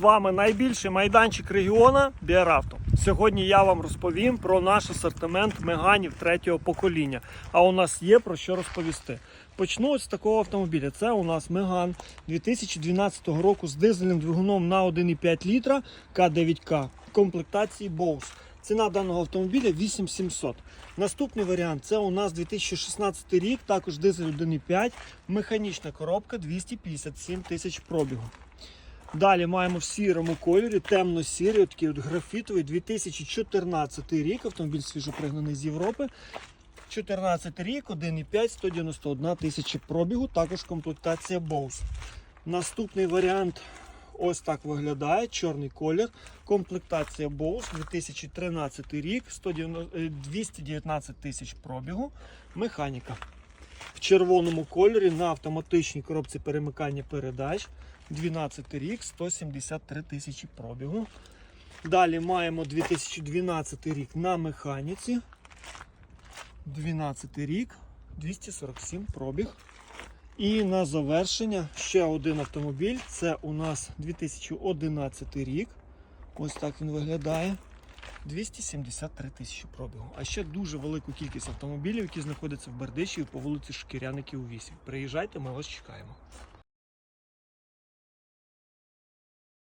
вами найбільший майданчик регіона Біаравто. Сьогодні я вам розповім про наш асортимент меганів третього покоління. А у нас є про що розповісти. Почну з такого автомобіля. Це у нас Меган 2012 року з дизельним двигуном на 1,5 літра К9К комплектації Bose. Ціна даного автомобіля 8700. Наступний варіант це у нас 2016 рік, також дизель 1,5, механічна коробка 257 тисяч пробігу. Далі маємо в сірому кольорі, темно-сірий, такий от графітовий 2014 рік. Автомобіль свіжопригнаний з Європи. 14 рік, 1,5, 191 тисяча пробігу, також комплектація Bose. Наступний варіант ось так виглядає: чорний колір. Комплектація Bose 2013 рік, 190 е, 219 тисяч пробігу, механіка. В червоному кольорі на автоматичній коробці перемикання передач. 12 рік, 173 тисячі пробігу. Далі маємо 2012 рік на механіці. 12 рік, 247 пробіг. І на завершення ще один автомобіль. Це у нас 2011 рік. Ось так він виглядає. 273 тисячі пробігу. А ще дуже велику кількість автомобілів, які знаходяться в Бердичі по вулиці Шкіряників 8. Приїжджайте, ми вас чекаємо.